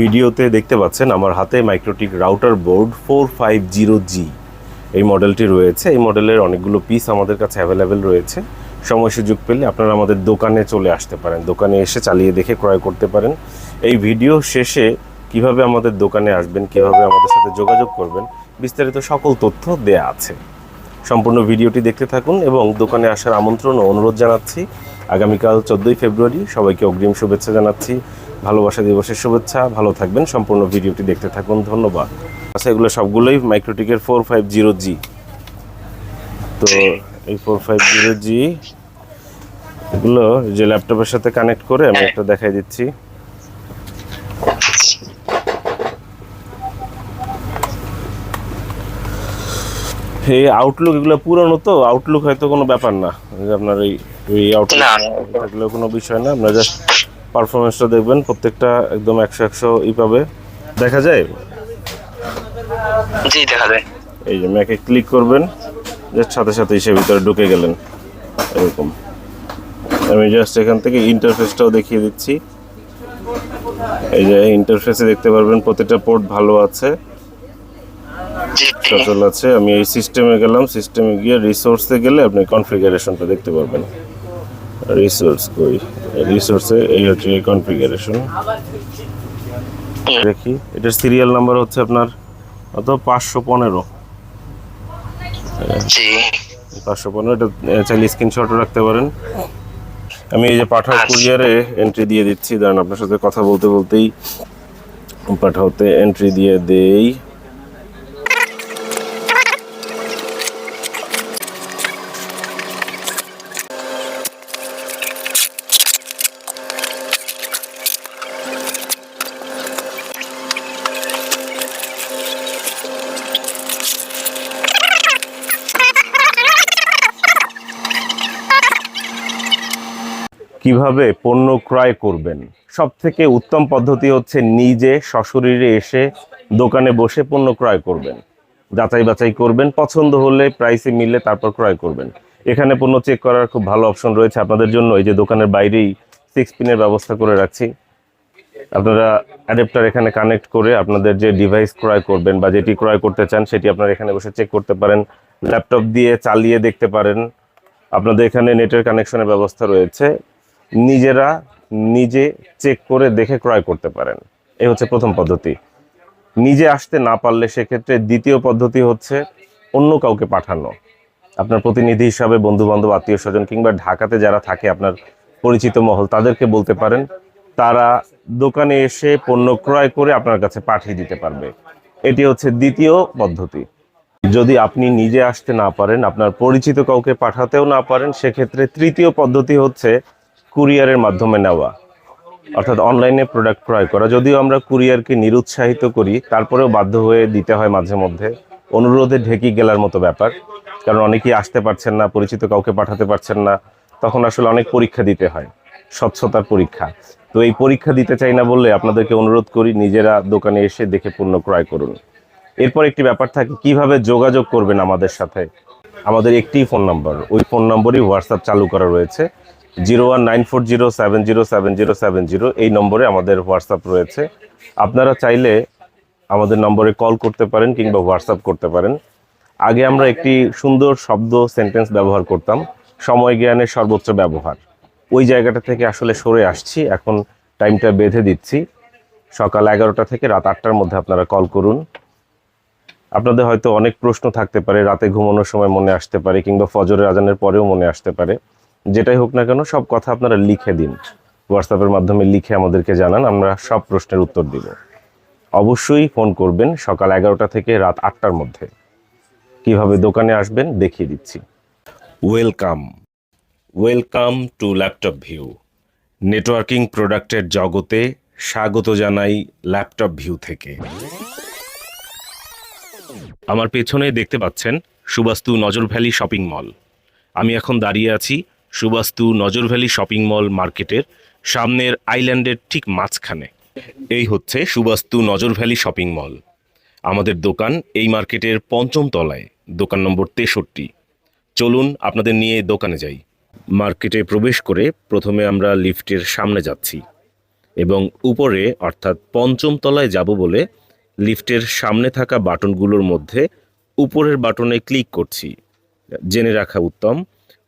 ভিডিওতে দেখতে পাচ্ছেন আমার হাতে MikroTik router board four five zero G এই মডেলটি রয়েছে। এই মডেলের অনেকগুলো পিস আমাদের কাছে অ্যাভেলেবেল রয়েছে। সময় সুযোগ পেলে আপনারা আমাদের দোকানে চলে আসতে পারেন। দোকানে এসে চালিয়ে দেখে ক্রয় করতে পারেন। এই ভিডিও শেষে কীভাবে আমাদের দোকানে আসবেন, কীভাবে আমাদের সাথে যোগাযোগ করবেন, বিস্তারিত সকল তথ্য দেয়া আছে। সম্পূর্ণ ভিডিওটি দেখতে থাকুন এবং দোকানে আসার আমন্ত্রণ ও অনুরোধ জানাচ্ছি। আগামীকাল চোদ্দোই ফেব্রুয়ারি সবাইকে অগ্রিম শুভেচ্ছা জানাচ্ছি। ভালোবাসা দিবসের শুভেচ্ছা। ভালো থাকবেন। সম্পূর্ণ ভিডিওটি দেখতে থাকুন। ধন্যবাদ। আচ্ছা এগুলো সবগুলোই মাইক্রোটিকের ফোর ফাইভ জিরো জি তো এই ফোর ফাইভ জিরো জি এগুলো যে ল্যাপটপের সাথে কানেক্ট করে আমি একটা দেখাই দিচ্ছি। এই আউটলুক এগুলো পুরনো তো। আউটলুক হয়তো কোনো ব্যাপার না। আপনার এই এই আউটলুক এগুলো কোনো বিষয় না। আপনার জাস্ট পারফরমেন্সটা দেখবেন প্রত্যেকটা একদম একশো একশো ই পাবে। দেখা যায়? জি দেখা যায়। এই যে ম্যাকে ক্লিক করবেন জাস্ট সাথে সাথে সে ভিতরে ঢুকে গেলেন। এরকম। আমি জাস্ট এখান থেকে ইন্টারফেসটাও দেখিয়ে দিচ্ছি। এই যে ইন্টারফেসে দেখতে পারবেন প্রতিটা পোর্ট ভালো আছে। সচল আছে। আমি এই সিস্টেমে গেলাম। সিস্টেমে গিয়ে রিসোর্সে গেলে আপনি কনফিগারেশনটা দেখতে পারবেন। রিসোর্স কই? রিসোর্সে এই হচ্ছে কনফিগারেশন দেখি এটার সিরিয়াল নাম্বার হচ্ছে আপনার কত? পাঁচশো পনেরো। পাঁচশো পনেরো এটা চাইলে স্ক্রিনশটও রাখতে পারেন। আমি এই যে পাঠাও আচ্ছা। কুরিয়ারে এন্ট্রি দিয়ে দিচ্ছি। দাঁড়ান আপনার সাথে কথা বলতে বলতেই পাঠাওতে এন্ট্রি দিয়ে দেই। কীভাবে পণ্য ক্রয় করবেন? সব থেকে উত্তম পদ্ধতি হচ্ছে নিজে সশরীরে এসে দোকানে বসে পণ্য ক্রয় করবেন। যাচাই বাছাই করবেন, পছন্দ হলে প্রাইসে মিললে তারপর ক্রয় করবেন। এখানে পণ্য চেক করার খুব ভালো অপশন রয়েছে আপনাদের জন্য। এই যে দোকানের বাইরেই সিক্স পিনের ব্যবস্থা করে রাখছি। আপনারা অ্যাডাপ্টার এখানে কানেক্ট করে আপনাদের যে ডিভাইস ক্রয় করবেন বা যেটি ক্রয় করতে চান, সেটি আপনারা এখানে বসে চেক করতে পারেন। ল্যাপটপ দিয়ে চালিয়ে দেখতে পারেন। আপনাদের এখানে নেটের কানেকশনের ব্যবস্থা রয়েছে। নিজেরা নিজে চেক করে দেখে ক্রয় করতে পারেন। এই হচ্ছে প্রথম পদ্ধতি। নিজে আসতে না পারলে সেক্ষেত্রে দ্বিতীয় পদ্ধতি হচ্ছে অন্য কাউকে পাঠানো। আপনার প্রতিনিধি হিসাবে বন্ধু বান্ধব আত্মীয় স্বজন কিংবা ঢাকাতে যারা থাকে আপনার পরিচিত মহল, তাদেরকে বলতে পারেন, তারা দোকানে এসে পণ্য ক্রয় করে আপনার কাছে পাঠিয়ে দিতে পারবে। এটি হচ্ছে দ্বিতীয় পদ্ধতি। যদি আপনি নিজে আসতে না পারেন, আপনার পরিচিত কাউকে পাঠাতেও না পারেন, সেক্ষেত্রে তৃতীয় পদ্ধতি হচ্ছে কুরিয়ারের মাধ্যমে নেওয়া। অর্থাৎ অনলাইনে প্রোডাক্ট ক্রয় করা। যদিও আমরা কুরিয়ারকে নিরুৎসাহিত করি, তারপরেও বাধ্য হয়ে দিতে হয় মাঝে মধ্যে। অনুরোধে ঢেকি গেলার মতো ব্যাপার। কারণ অনেকেই আসতে পারছেন না, পরিচিত কাউকে পাঠাতে পারছেন না। তখন আসলে অনেক পরীক্ষা দিতে হয়, স্বচ্ছতার পরীক্ষা। তো এই পরীক্ষা দিতে চাই না বললে আপনাদেরকে অনুরোধ করি, নিজেরা দোকানে এসে দেখে পণ্য ক্রয় করুন। এরপর একটি ব্যাপার থাকে, কীভাবে যোগাযোগ করবেন আমাদের সাথে? আমাদের একটি ফোন নাম্বার, ওই ফোন নম্বরই হোয়াটসঅ্যাপ চালু করা রয়েছে। Zero one nine four zero seven zero seven zero seven zero এই নম্বরে আমাদের হোয়াটসঅ্যাপ রয়েছে। আপনারা চাইলে আমাদের নম্বরে কল করতে পারেন কিংবা হোয়াটসঅ্যাপ করতে পারেন। আগে আমরা একটি সুন্দর শব্দ, সেন্টেন্স ব্যবহার করতাম সময় জ্ঞানের সর্বোচ্চ ব্যবহার। ওই জায়গাটা থেকে আসলে সরে আসছি, এখন টাইমটা বেঁধে দিচ্ছি। সকাল এগারোটা থেকে রাত আটটার মধ্যে আপনারা কল করুন। আপনাদের হয়তো অনেক প্রশ্ন থাকতে পারে, রাতে ঘুমানোর সময় মনে আসতে পারে, কিংবা ফজরের আজানের পরেও মনে আসতে পারে। যেটাই হোক না কেন, সব কথা আপনারা লিখে দিন। হোয়াটসঅ্যাপের মাধ্যমে লিখে আমাদেরকে জানান, আমরা সব প্রশ্নের উত্তর দিব। অবশ্যই ফোন করবেন সকাল এগারোটা থেকে রাত আটটার মধ্যে। কীভাবে দোকানে আসবেন দেখিয়ে দিচ্ছি। Welcome. Welcome to laptop view. Networking প্রোডাক্টের জগতে স্বাগত জানাই ল্যাপটপ ভিউ থেকে। আমার পেছনে দেখতে পাচ্ছেন সুবাস্তু নজর ভ্যালি শপিং মল। আমি এখন দাঁড়িয়ে আছি সুবাস্তু নজর ভ্যালি শপিং মল মার্কেটের সামনের আইল্যান্ডের ঠিক মাঝখানে। এই হচ্ছে সুবাস্তু নজর ভ্যালি শপিং মল। আমাদের দোকান এই মার্কেটের পঞ্চম তলায়, দোকান নম্বর তেষট্টি। চলুন আপনাদের নিয়ে দোকানে যাই। মার্কেটে প্রবেশ করে প্রথমে আমরা লিফটের সামনে যাচ্ছি এবং উপরে, অর্থাৎ পঞ্চম তলায় যাব বলে লিফটের সামনে থাকা বাটনগুলোর মধ্যে উপরের বাটনে ক্লিক করছি। জেনে রাখা উত্তম